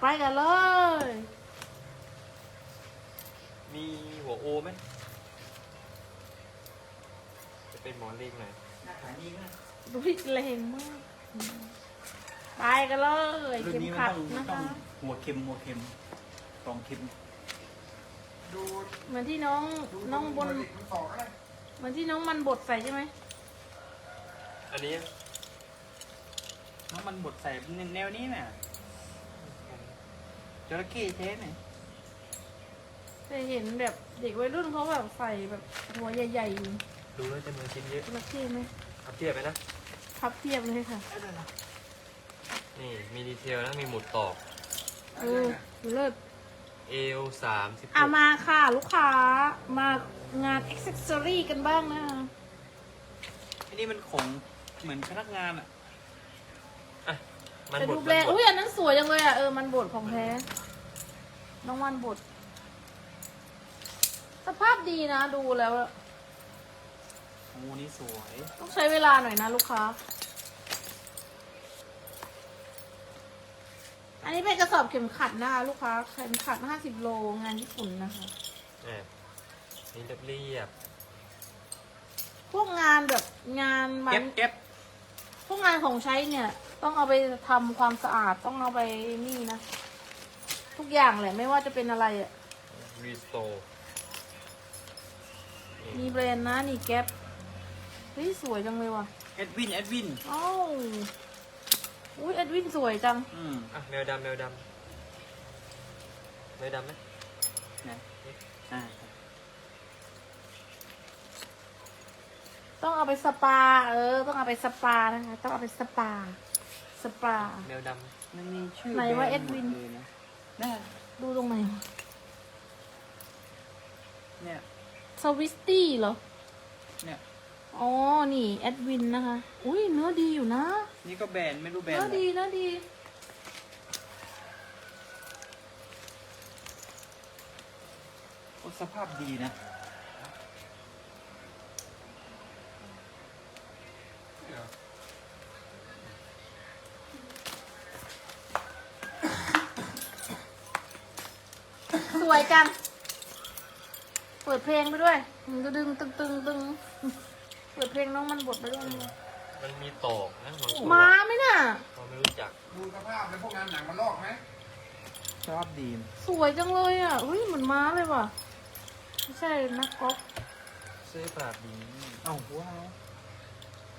ไปกันเลย มีหัวโอไหม จะเป็นหมอนเล็กหน่อยหน้าขายดีมากดูพิแรงมาก ไปกันเลยรุ่นเข็มนี้มันขัดต้องนะต้อคะงหัวเข็มหัวเข็มกล่องเข็มดูเหมือนที่น้องดูน้องบนดูเด็กมันสองอะไรเหมือนที่น้องมันบดใส่ใช่ไหม อันนี้ น้องมันบดใส่แนวนี้น่ะ จระเข้ใช่ไหมเคยเห็นแบบเด็กวัยรุ่นเขาแบบใส่แบบหัวใหญ่ดูแล้วจะมือชิ้นเยอะๆจระเข้ไหมเอาเทียบไหมนะ พับเทียบเลยค่ะนี่มีดีเทลนะมีหมุดตอก เออเลิศ เอลสามสิบอะมาค่ะ ลูกค้ามางานอ็อกเซอรี่กันบ้างนะคะอันนี้มันของเหมือนพนักงานอะอะมันแต่บดดูมันแบรนด์บดอุ้ยอันนั้นสวยจังเลยอะเออมันบดของแท้ น้องมันบดสภาพดีนะดูแล้วอะโอ้นี่สวย ต้องใช้เวลาหน่อยนะลูกค้า อันนี้เป็นกระสอบเข็มขัดนะคะลูกค้าเข็มขัด50โลงานญี่ปุ่นนะคะอะนี่เรียบเรียบพวกงานแบบงานมัเก็นบเก็บพวกงานของใช้เนี่ย ต้องเอาไปทำความสะอาดต้องเอาไปนี่นะ ทุกอย่างแหละไม่ว่าจะเป็นอะไรอะรีสโตร์มีแบรนด์นะนี่แก๊ปเฮ้ยสวยจังเลยว่ะเอ็ดวินเอ็ดวินอ้าวอุ้ยเอ็ดวินสวยจัง อืมอะแมวดำแมวดำแมวดำไหมนะอ่าต้องเอาไปสปา เออ ต้องเอาไปสปานะคะ ต้องเอาไปสปา สปา แมวดมันมีชื่อไหนว่าแบรเอ็ดวิน หมเลยนะ น่าดูตรงไหนเนี่ยสวิสตี้เหรอ เนี่ย อ๋อ นี่แอดวินนะคะ อุ้ยเนื้อดีอยู่นะ นี่ก็แบรนด์ไม่รู้แบรนเนื้อด์อะไรดีเนื้อดีโอ้สภาพดีนะ วยจัง เปิดเพลงไปด้วยมันก็ดึงตึงตึงตึงเปิดเพลงน้องมันบดไปด้วยำมันมีตอกนะบางตัวม้าไหมน่ะ เราไม่รู้จักดูสภาพแล้วพวกงานหนังมันลอกไหมสภาพดีสวยจังเลยอะอุ้ยเหมือนม้าเลยว่ะ ไม่ใช่นักกอล์ฟเสื้อปราบดีเอ้าว้าว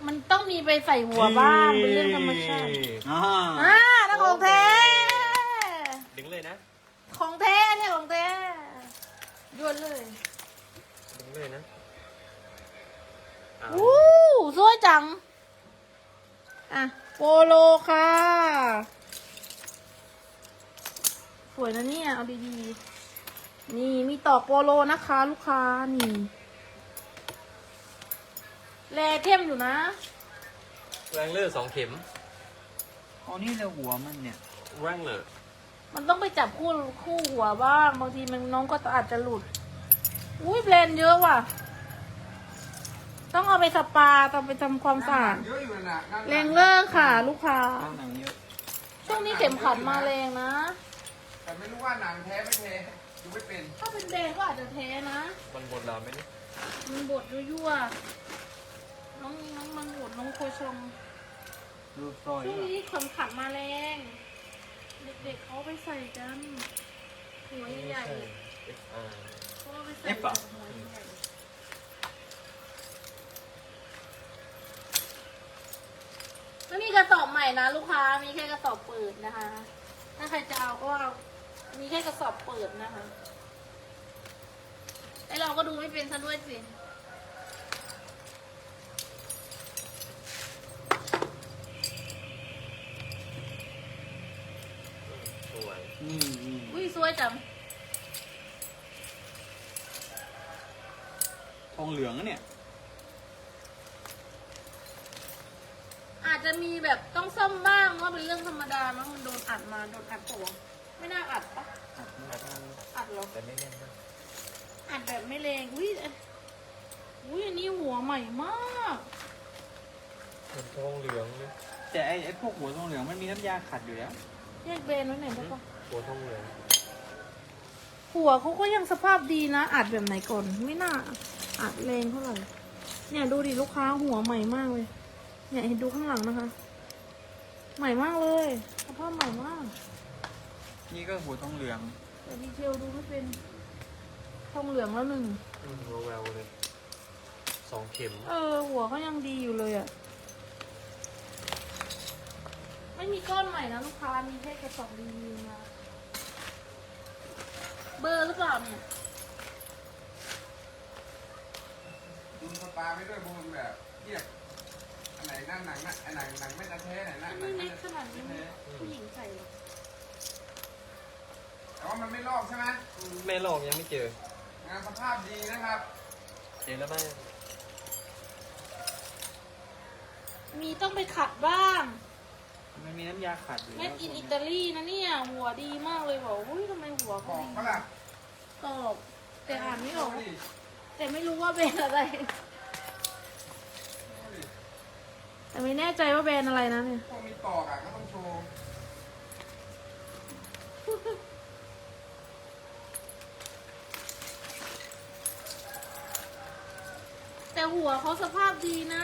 มันต้องมีไปใส่หัวบ้างเป็นเรื่องธรรมชาติอ่า อ่านักของแท้ ดึงเลยนะ ของแท้เนี่ยของแท้ ยวนเลยดึงเลยนะเอาอู้สวยจัง อะ โปโลค่ะ สวยนะเนี่ย เอาดีๆ นี่มีต่อโปโลนะคะ ลูกค้า นี่ แลเข้มอยู่นะ แรงเลอร์สองเข็มอ๋อนี่เลยหัวมันเนี่ย แรงเลอร์มันต้องไปจับคู่คู่หัวบ้าง บางทีมันน้องก็อาจจะหลุด อุ้ยแบรนด์เยอะว่ะ ต้องเอาไปสปาต้องไปทำความสะอาดเยอะอยู่นะงานหนัแรงเลอร์ค่ะ ลูกค้าข้างหนังเยอะช่วงนี้เข็มขัดมาแรงนะ แต่ไม่รู้ว่าหนังแท้ไม่แท้ดูไม่เป็นถ้าเป็นแดงก็อาจจะแท้นะ มันบนเราไหมนี่มันบดยั่วๆน้องน้องมันบดน้องโคชง รูปรอยช่วงนี้เข็มขัดมาแรง เด็กๆเขาไปใส่กันหัวใหญ่เอฟอาร์ๆเขา เอาไปใส่หัวใหญ่ๆแล้วมีกระสอบใหม่นะ ลูกค้ามีแค่กระสอบเปิดนะคะ ถ้าใครจะเอาก็เอามีแค่กระสอบเปิดนะคะไอเราก็ดูไม่เป็นซะด้วยสิสวยนี่นี่อุ้ยสวยจัง ทอง เหลืองอะเนี่ย อาจจะมีแบบต้องซ่อมบ้างว่าเป็นเรื่องธรรมดามั้งมันโดนอัดมาโดนอัดตัวไม่น่าอัดปะอัดเหรอแต่ไม่แน่นนะอัดแบบไม่แรงอุ้ยอันอุ้ยอันนี้หัวใหม่มากมันทองเหลืองเลยแต่ไอ้ไอ้พวกหัวทองเหลืองมันมีน้ำยาขัดอยู่แล้วแยกเบรนด์ไว้ไหนอยได้ปะตัวทองเหลืองหัวเขาก็ยังสภาพดีนะอัดแบบไหนก่อนไม่น่า อัดแรงเท่าไหร่ เนี่ยดูดิลูกค้าหัวใหม่มากเลย เนี่ยเห็นดูข้างหลังนะคะ ใหม่มากเลยสภาพใหม่มาก นี่ก็หัวทองเหลืองแต่ดีเทลดูไม่เป็นทองเหลืองแล้วหนึ่ง อืมแววๆเลยสองเข็มเออ หัวเขายังดีอยู่เลยอะ่ะ ไม่มีก้อนใหม่นะลูกค้ามีแค่กระสอบรีวิวมาเบอร์หรือเปล่าเนี่ย สปาไม่ด้วยบูมแบบเทียบอันไหนหน้าหนังนะอันไหนหนังไม่ตะเทไหนหน้าหนัไม่งเล็ไม่กขนาดนี้ผู้หญิงใส่หรอกแต่ว่ามันไม่ลอกใช่ไหมแม่ลองยังไม่เจอ งานสภาพดีนะครับ เจอแล้วแม่มีต้องไปขัดบ้าง มันมีน้ำยาขัดอยู่เม็ดอินอิตาลีนะเนี่ย หัวดีมากเลยบอกอุ้ยทำไมหัวบเขาอกดีปะล่ะตอบแต่อ่านไม่ออกดูดิ แต่ไม่รู้ว่าแบรนด์อะไรดูดิแต่ไม่แน่ใจว่าแบรนด์อะไรนะเนี่ยพวกมีตอกอะก็ต้องโชว์ แต่หัวเขาสภาพดีนะ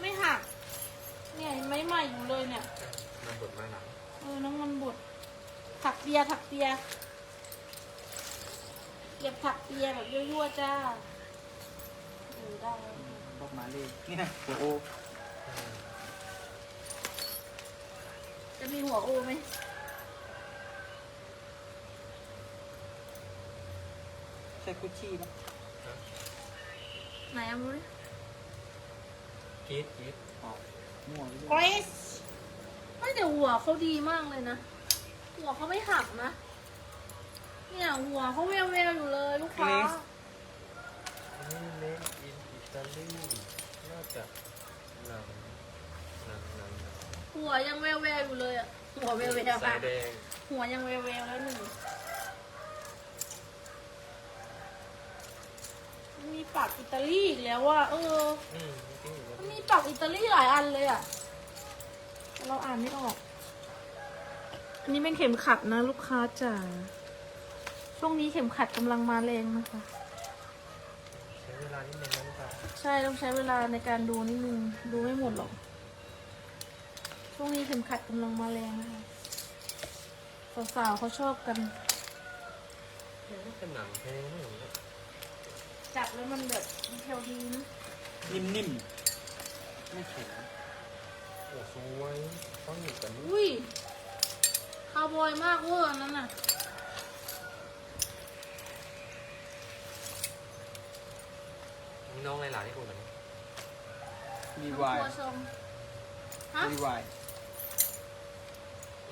ไม่หัก เนี่ยเห็นไหม่ใหม่อยู่เลยเนี่ย มันบดมาหนังเออน้ำมันบดถักเปียถักเปียเก็บถักเปียแบบยั่วๆจ้าเออได้แล้วบอกมาเลยเนี่ยหัวโออืมจะมีหัวโอไหมใช่กุชชี่ปะไหนเอาดูดิกรีดกรีดอ๋อมั่วไปเกด้รวยซไม่แต่หัวเขาดีมากเลยนะ หัวเขาไม่หักนะ เนี่ยหัวเขาแววๆอยู่เลยลูกค้านี่เล็กอินอิตาลีน่าจะหนังหนังหนังหนังหัวยังแววๆอยู่เลยอะหัวแววๆสายแดงหัวยังแววๆแล้วหนึ่งมีปักอิตาลีอีกแล้วว่าเออ อืมจริงๆมันมีปักอิตาลีหลายอันเลยอะแต่เราอ่านไม่ออก อันนี้เป็นเข็มขัดนะลูกค้าจ๋า ช่วงนี้เข็มขัดกำลังมาแรงนะคะ ใช้เวลานิดนึงนะลูกค้าใช่ต้องใช้เวลาในการดูนิดนึง ดูไม่หมดหรอก ช่วงนี้เข็มขัดกำลังมาแรงนะคะสาวๆเขาชอบกัน เนี่ยมันเป็นหนังแพงนะอย่างเงี้ยจับแล้วมันแบบดีเทลดีนะนิ่มๆ ไม่แข็งโอ้สวยต้องอยู่กันอุ้ยคาวบอยมากเวอร์อันนั้นน่ะ มีน้องหลายๆคนเหมือนกันรีวายหัวชมฮะรีวาย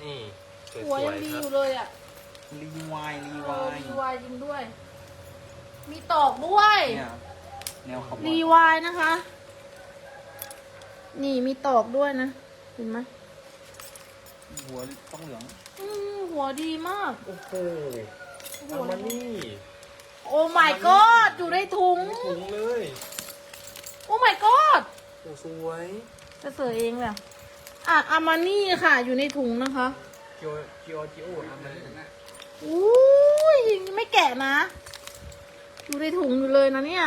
นี่สหัววยัยงดีๆคอรับยู่เลยอะรีวายรีเอวาอยรีวายจริงด้วย มีตอกด้วยเนี่ยแนวขบวรีนวายนะคะ นี่มีตอกด้วยนะ เห็นไหมหัวต้องเหลืองอืมหัวดีมาก โอ้โหหัเอาวมานี่ โอ้ my god อยู่ในถุง ถุงเลยโอ้ my god โอ้สวยจะเสิร์ฟเองแหละอะอามานี่ค่ะ อยู่ในถุงนะคะเกียวเกียวจิโอทำมันอุ้ยไม่แกะนะ อยู่ในถุงอยู่เลยนะเนี่ย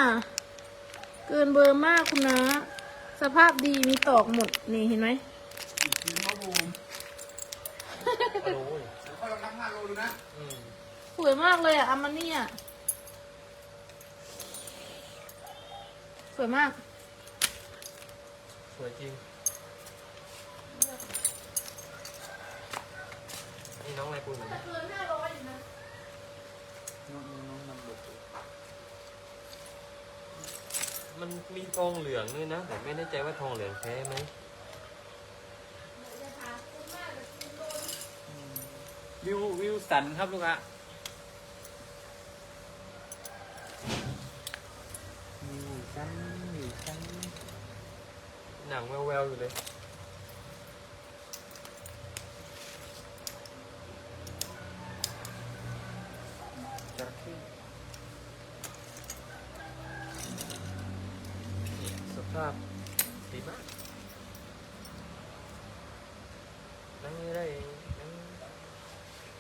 เกินเบอร์มากคุณนะ สภาพดีมีตอกหมด นี่เห็นไหมอีกทีเขาบูมโอ้ยเดี๋ยวค่อยลองนับห้าโลดูนะ อืม สวยมากเลยอะอามานี่อะ สวยมาก สวยจริง นี่น้องอะไรปุ้ยเหมือนกันเกินห้าร้อยอยู่นะน้องน้องนำบทมันมีทองเหลืองด้วยนะ แต่ไม่แน่ใจว่าทองเหลืองแท้ไหมวิววิวสันครับลูกค้าวิวสันวิวสัน หนังแววๆอยู่เลย จระเข้ สภาพดีมาก นั่งไม่ได้นั่ง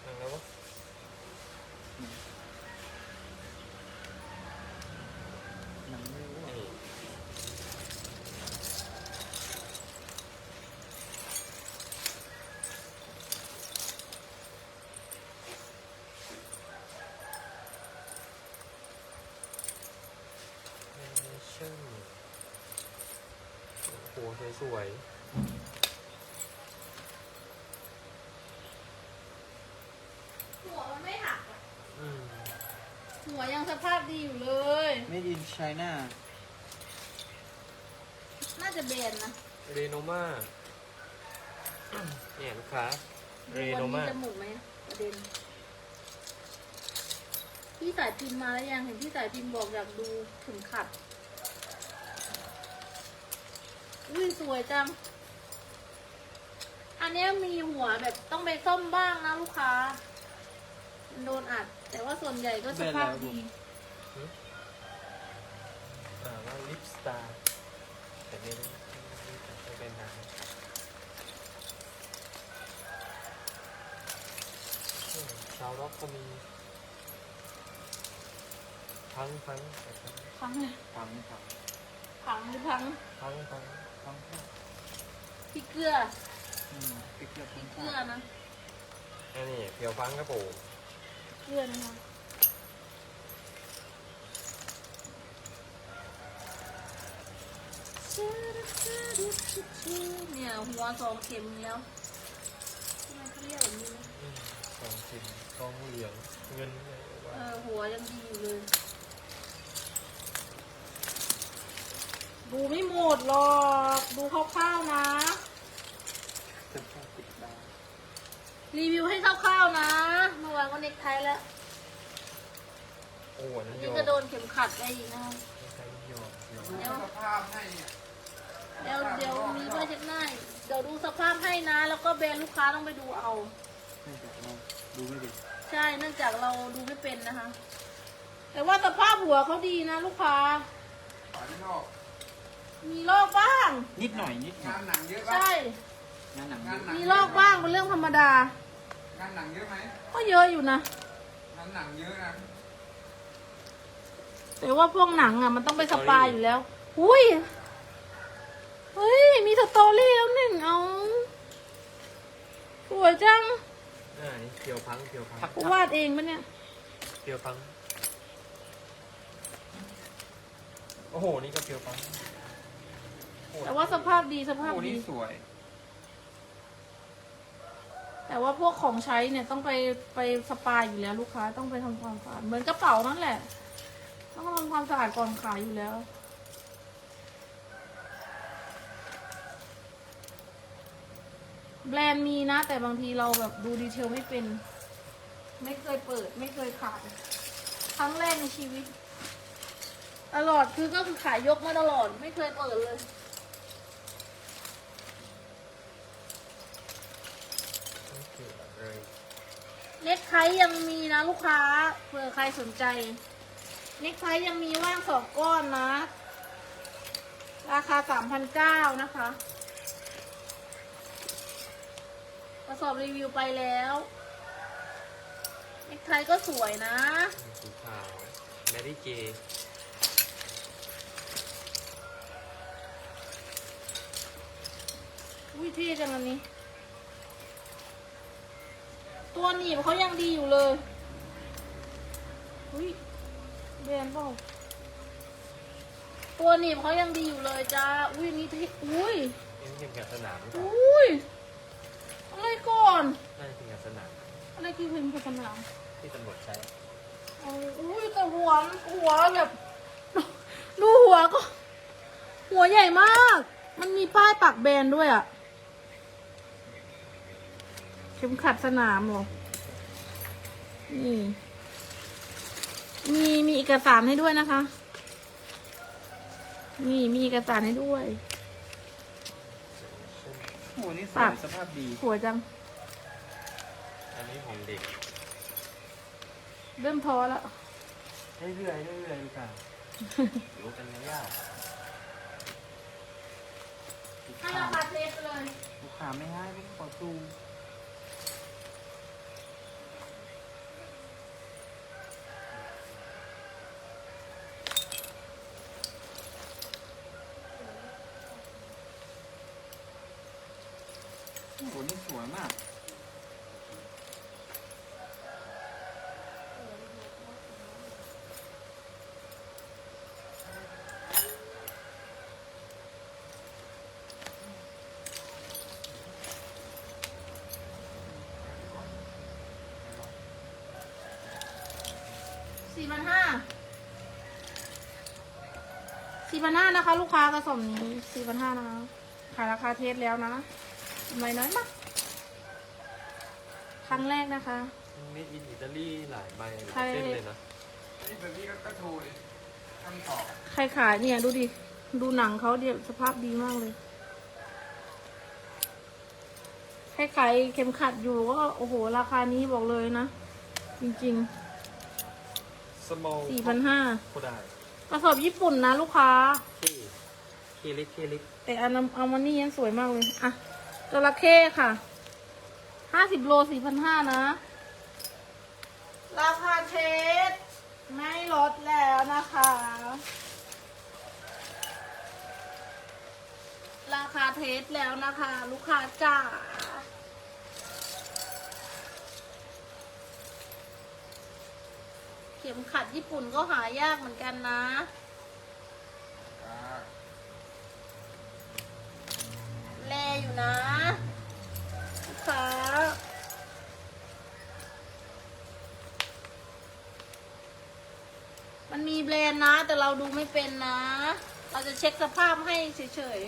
นั่งแล้ววะ สวยหัวมันไม่หักอะๆอืมหัวยังสภาพดีอยู่เลย ไม่ดินไชน่าน่าจะเบนนะเรโนมาเนี่ยลูกค้า เรดูโนวันมานี้จะหมุนไหมประเด็น พี่สายพิมพ์มาแล้วยังเห็นพี่สายพิมพ์บอกอยากดูเข็มขัด อุ้ยสวยจัง อันเนี้ยมีหัวแบบต้องไปซ่อมบ้างนะลูกค้า มันโดนอัด แต่ว่าส่วนใหญ่ก็สภาพดีอ่าว่าลิปสตาร์แต่ไม่ได้ไม่เป็นนานอืมชาวร็อกก็มีพังพังแต่พังพังเลยพังพังพังหรือพังพังพัง พังพังพี่เกลืออืมไปเกือบพี่พังเกลือนะอันนี้เพียวพังครับผมเกลือนะคะเนี่ยหัวสองเข็มแล้วทำไมเขาเรียกแบบนี้นะอืมสองชิ้นทองเหลืองเงินเนี่ยว่าเออหัวยังดีอยู่เลย ดูไม่หมดหรอก ดูคร่าวๆนะจะชอบติดดาวรีวิวให้คร่าวๆนะเมื่อวานก็เน็กไทแล้วโอ้อันอันนี้นี้ยอก็มโดนเข็มขัดไปอีกนะคะไม่ใช่ยอมยอมดูสภาพให้เนี่ยเดี๋ยวเดี๋ยวมีผ้าเช็ดหน้าอีกเดี๋ยวดูสภาพให้นะ แล้วก็แบรนด์ลูกค้าต้องไปดูเอาเนื่องจากเราดูไม่ดีใช่เนื่องจากเราดูไม่เป็นนะคะ แต่ว่าสภาพหัวเขาดีนะลูกค้าขอที่นอก มีลอกบ้าง นิดหน่อยนิดหน่งาอยนหนังเยอะปะใช่ งานหนังงานหนังมีลอกบ้างเป็นเรื่องธรรมดา งานหนังเยอะไหมก็เยอะอยู่นะ งานหนังเยอะนะแต่ว่าพวกหนังอะมันต้องไปสปาอยู่แล้ว อุ้ย เฮ้ย มีสตอรี่แล้วหนึ่งเอาสวยจังอ่านี่เพียวพังเพียวพังพักกูวาดเองปะเนี่ย เพียวพัง โอ้โห นี่ก็เพียวพังโอ้ แต่ว่าสภาพดีสภาพโอ้ดี นี่สวย แต่ว่าพวกของใช้เนี่ยต้องไปไปสปาอยู่แล้วลูกค้าต้องไปทำความสะอาดเหมือนกระเป๋านั่นแหละ ต้องทำความสะอาดก่อนขายอยู่แล้ว แบรนด์มีนะ แต่บางทีเราแบบดูดีเทลไม่เป็น ไม่เคยเปิด ไม่เคยขายครั้งแรกในชีวิต ตลอดคือก็คือขายยกมาตลอด ไม่เคยเปิดเลย นี่คืออะไร เน็กไทยังมีนะลูกค้าเผื่อใครสนใจ เน็กไทยังมีว่างสองก้อนนะ ราคาสามพันเก้านะคะกระสอบรีวิวไปแล้วเน็กไทก็สวยนะมีสีขาวแมรี่เจอุ้ยเท่จังอันนี้ ตัวหนีบเขายังดีอยู่เลยอุ้ยแบรนด์เปล่าตัวหนีบเขายังดีอยู่เลยจ้า อุ้ยนี่เท่อุ้ยนี่เป็นกับสนามหรือเปล่าอุ้ยอะไรก่อน น่าจะเป็นกับสนามอะไรคือพิมพ์โฆษณาที่ตำรวจใช้เอาอุ้ยแต่หัวหัวแบบ ดูหัวก็ หัวใหญ่มาก มันมีป้ายปักแบรนด์ด้วยอะ เข็มขัดสนามเหรอ นี่ มีมีเอกสารให้ด้วยนะคะ นี่มีเอกสารให้ด้วย โอ้นี่สปาวยกสภาพดีสวยจัง อันนี้ของเด็กเริ่มท้อแล้ว เรื่อยๆเรื่อยๆลูกค้ารู้กันยาวให้ราคาเทสไปเลยลูกค้าไม่ให้ไม่ขอซู สวยมาก สี่พันห้าสี่พันห้านะคะ ลูกค้ากระสอบนี้สี่พันห้านะคะขายราคาเทสแล้วนะ ไม่น้อยมาก ครั้งแรกนะคะเมดอินอิตาลีหลายใบหลายใช่เส้นเลยนะนี่แบบนี้ก็โชว์ดิทำต่อใครขายเนี่ยดูดิ ดูหนังเขาเดี๋ยวสภาพดีมากเลยใครขายเข็มขัดอยู่ก็โอ้โห ราคานี้บอกเลยนะ จริงสมอลๆสี่พันห้าโคได้กระสอบญี่ปุ่นนะลูกค้า เคเคเล็กเคเล็กแต่อันนั้นเอามานี่ยังสวยมากเลย อะจระเข้ค่ะ ห้าสิบโลสี่พันห้านะ ราคาเทสไม่ลดแล้วนะคะ ราคาเทสแล้วนะคะ ลูกค้าจ๋าเข็มขัดญี่ปุ่นก็หายากเหมือนกันนะอ่าแลอยู่นะลูกค้า มันมีแบรนด์นะ แต่เราดูไม่เป็นนะ เราจะเช็คสภาพให้เฉย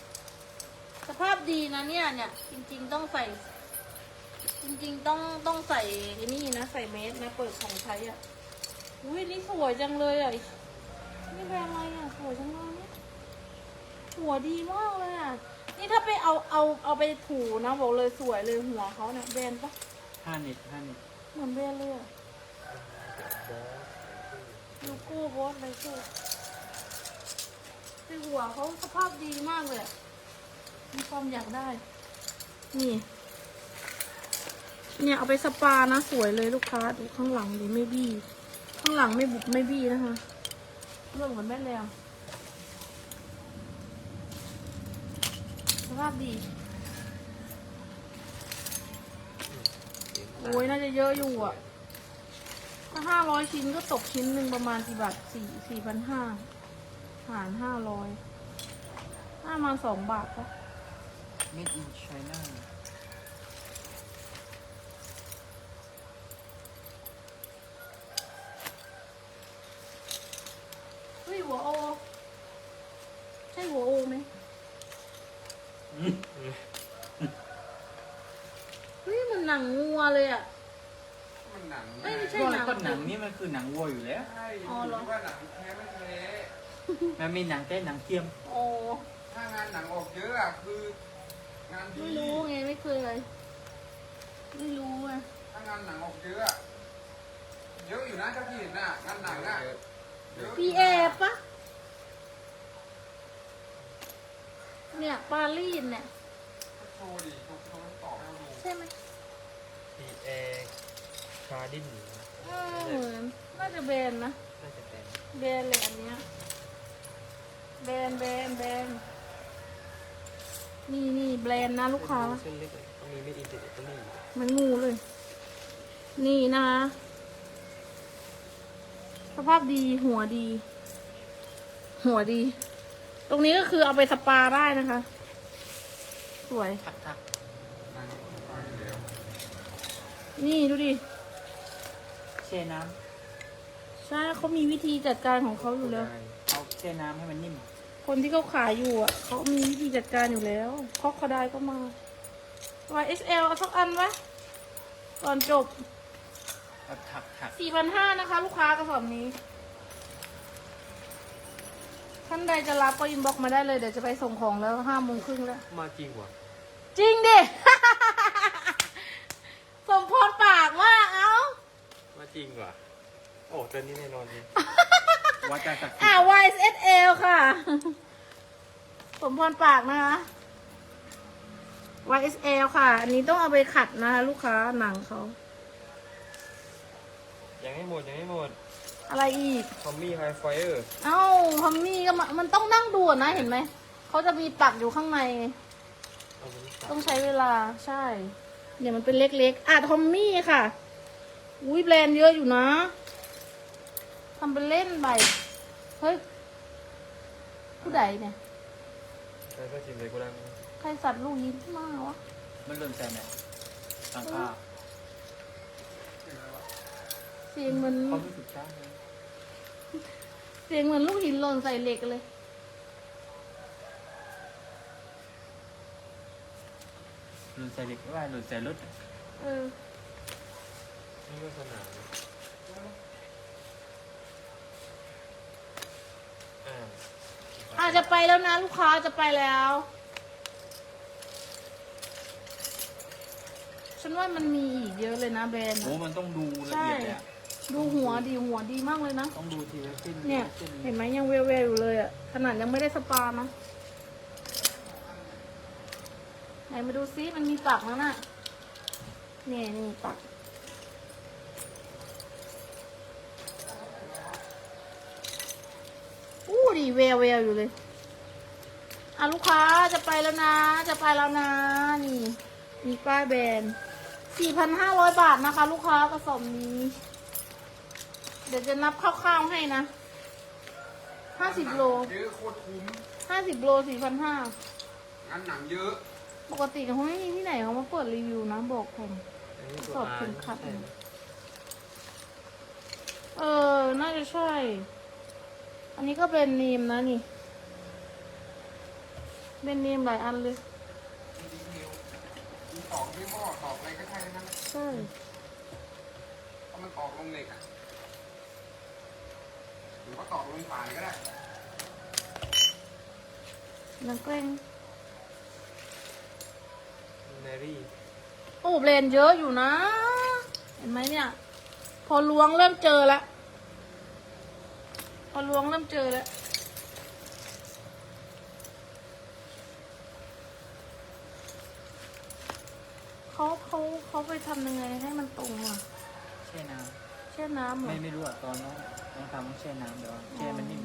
ๆ สภาพดีนะเนี่ยเนี่ย จริง ๆ ต้องใส่ จริง ๆ ต้องต้องใส่ไอ้นี่นะ ใส่เมสนะเปิดของใช้อะอุ้ยนี่สวยจังเลยอะนี่แบรนด์อะไรอะสวยจังเลยเนี่ยหัวดีมากเลยอะนี่ถ้าไปเอาเอาเอาไปถูนะบอกเลยสวยเลยหัวเขาเนี่ยแบรนด์ปะห้าเน็ตห้าเน็ตเหมือนแบรนด์เลยอะ บอสลูโก้บอสอะไรก็คือหัวเขาสภาพดีมากเลยอะมีความอยากได้ นี่ เนี่ยเอาไปสปานะสวยเลยลูกค้า ดูข้างหลังดีไม่บี้ ข้างหลังไม่บุบไม่บี้นะคะ เรื่องเหมือนแม่แล้วสภาพดีโอ้ยน่าจะเยอะอยู่อะ ถ้าห้าร้อยชิ้นก็ตกชิ้นหนึ่งประมาณกี่บาทสี่สี่พันห้าหารห้าร้อยห้ามาสองบาทปะเมดอินไชน่า เฮ้ยหัวโอ ใช่หัวโอไหมเฮ้ยมันหนังงัวเลยอะ มันหนัง เอ้ยไม่ใช่ ก็ก็หนังนี่มัน คือหนังวัวอยู่แล้วใช่อ๋ออเหรอยู่ที่ว่าหนังแท้ไม่แท้มันมีหนังแท้หนังเทียม โอ้ ถ้างานหนังออกเยอะอะคืองานดีไม่รู้ไงไม่เคย ไม่รู้ไงถ้างานหนังออกเยอะอะเยอะอยู่นะเจ้าที่เห็นน่ะงานหนังอะเยอะพีเอปะเนี่ยปารีสเนี่ย โชว์ดิโชว์โชว์ต่อให้เราดูใช่ไหม พีเอคาร์ดินเออเหมือนน่าจะแบรนด์นะน่าจะเป็นแบรนด์เลยอันเนี้ยแบรนด์แบรนด์แบรนด์นี่นี่แบรนด์นะลูกค้า เส้นเล็กเลยก็มีเมดอินอิตาลีมันงูเลย นี่นะสภาพดีหัวดี หัวดี ตรงนี้ก็คือเอาไปสปาได้นะคะ สวย ทักทักหนังไปแล้วนี่ดูดิแช่น้ใช่เขามีวิธีจัดการของเขาอยู่แล้วำเอาแช่น้ำให้มันนิ่ม คนที่เขาขายอยู่อะเขามีวิธีจัดการอยู่แล้วคอกเขาได้ก็มา YSL เอาสักอันวะก่อนจบ เอาถักถัก4,500นะคะ ลูกค้ากระสอบนี้ ท่านใดจะรับก็อินบ็อกมาได้เลย เดี๋ยวจะไปส่งของแล้วห้าโมงครึ่งแล้ว มาจริงว่ะ จริงดิ สมพรปากมากเอ้า มาจ ริงว่ะ โอ้ตัวนี้แน่นอนเลยวัดการตักดิ์สิอ่าทธิ์ YSL ค่ะ สมพรปากนะคะ YSL ค่ะ อันนี้ต้องเอาไปขัดนะคะลูกค้าหนังเขา ยังไม่หมดยังไม่หมดอะไรอีก ทอมมี่ไฮไฟเออร์เอ้าพัมมี่ก็มามันต้องนั่งดูอะนะเห็นไหม เขาจะมีปักอยู่ข้างในเอาไปนี่ต้องใช้เวลาใช่ เดี๋ยวมันเป็นเล็กๆ อะทอมมี่ค่ะ อุ้ยแบรนด์เยอะอยู่นะทำเป็นเล่นไปเฮ้ยผู้ใดเนี่ยใช่ก็จริงเลยกูดังใครสัตว์ลูกยิ้มมากวะมันหล่นใส่ไหนตังค่าเสียงเหมือนเขาไม่ถูกจ้างเลยเสียงเหมือนลูกหินหล่นใส่เหล็กเลยหลุดใส่เหล็กไม่ว่าหลุดใส่รถเออ นี่ก็สนามอ่าอาจจะไปแล้วนะลูกค้าจะไปแล้ว ฉันว่ามันมีอีกเยอะเลยนะแบรนด์โอ้อะมันต้องดูละใช่เอียดเลยอะดูหัวดีหัวดีมากเลยนะ ต้องดูทีละเส้นเนี่ยทีละส้นเห็นไหมยังเวลเวลอยู่เลยอะขนาดยังไม่ได้สปานะไหนมาดูซิมันมีปักแล้วน่ะเนี่ยนี่ปัก อู้ดีเวลเวลอยู่เลยอะลูกค้าจะไปแล้วนะ จะไปแล้วนะนี่มีป้ายแบรนด์4,500บาทนะคะ ลูกค้ากระสอบนี้ เดี๋ยวจะนับคร่าวๆให้นะ50โลเยอะโคตรคุ้ม50โล4,500งานหนังเยอะ ปกติเขาไม่มีที่ไหนเขามาเปิดรีวิวนะบอกผมอันนี้สอบเข็มขัดใช่ไหมเออ น่าจะใช่ อันนี้ก็เป็นนีมนะนี่ เป็นนีมหลายอันเลยดีเทลมีตอกที่หม้อตอกอะไรก็ใช่ทั้งนั้นใช่เพราะมันตอกลงเหล็กอะหรือว่าตอกลงฝายก็ได้นังเกรงเนรี่โอ้เบรนเยอะอยู่นะ เห็นไหมเนี่ย พอล้วงเริ่มเจอละ พอล้วงเริ่มเจอแล้ว เขาเขาเขาไปทำยังไงให้มันตรงอะ แช่น้แช่น้ำำเหรอ ไม่ไม่รู้อะตอนน้องน้องทำต้องแช่น้ำเดี๋ยวแช่มันนิ่ม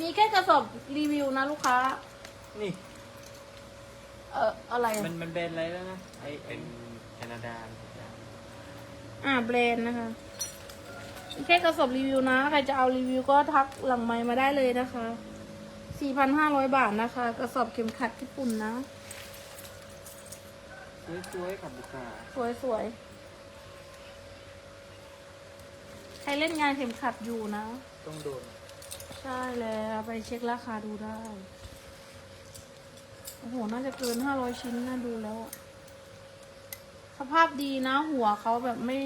มีแค่กระสอบรีวิวนะลูกค้า นี่เอออะไรอะมันมันแบนอะไรแล้วนะไอไอเป็นแคนาดาทุก อย่างอ่าแบรนด์นะคะมีแค่กระสอบรีวิวนะ ใครจะเอารีวิวก็ทักหลังไมค์มาได้เลยนะคะ4,500บาทนะคะ กระสอบเข็มขัดญี่ปุ่นนะ สวยๆกับบุกาสวยสวยใครเล่นงานเข็มขัดอยู่นะ ต้องโดน ใช่แล้วไปเช็คราคาดูได้ โอ้โห น่าจะเกิน500ชิ้นน่าดูแล้วอะ สภาพดีนะ หัวเขาแบบไม่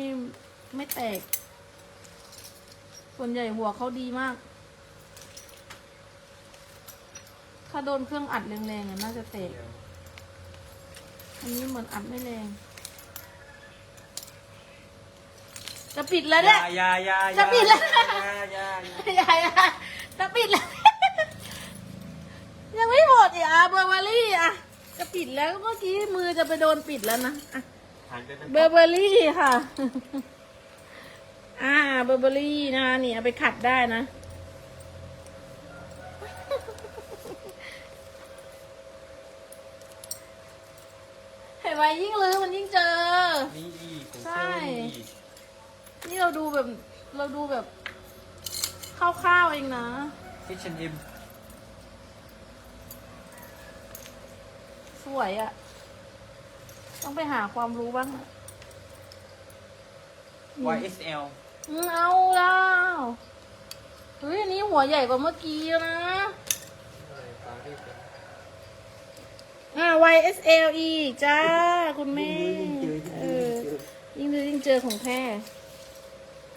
ไม่แตก ส่วนใหญ่หัวเขาดีมาก ถ้าโดนเครื่องอัดแรงๆอะน่าจะแตกเดียวอันนี้เหมือนอัดไม่แรง จะปิดแล้วเนี่ย ยายาจะปิดแล้ว ยายาใหญ่อะจะปิดแล้ว ยังไม่หมดอีกอะเบอร์เบอรี่อะ จะปิดแล้วเมื่อกี้มือจะไปโดนปิดแล้วนะอะ ทานด้วยนะเบอร์เบอรี่ค่ะ อ่า เบอร์เบอรี่นะนี่เอาไปขัดได้นะ เห็นไหมยิ่งลื้อมันยิ่งเจอนี่อีกของใช่เซลล์นี่อีกนี่เราดูแบบเราดูแบบคร่าวๆเองนะฟิชเชนเอ็มสวยอะ ต้องไปหาความรู้บ้างอะวายเอสเอลอืมเอาแล้ว เฮ้ยอันนี้หัวใหญ่กว่าเมื่อกี้นะอะไรปารีสกันอ่า YSL อีกจ้า คุณแม่ เออ ยิ่งดูยิ่งเจอของแท้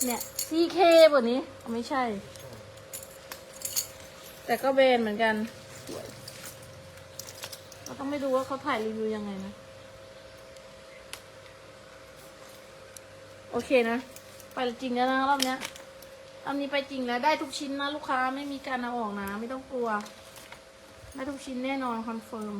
เนี่ย CK แบบนี้อ๋อไม่ใช่ แต่ก็แบรนด์เหมือนกัน สวย เราต้องไปดูว่าเขาถ่ายรีวิวยังไงนะ โอเคนะ ไปจริงแล้วนะรอบเนี้ยรอบนี้ไปจริงแล้วได้ทุกชิ้นนะลูกค้าไม่มีการเอาออกนะ ไม่ต้องกลัว ได้ทุกชิ้นแน่นอนคอนเฟิร์ม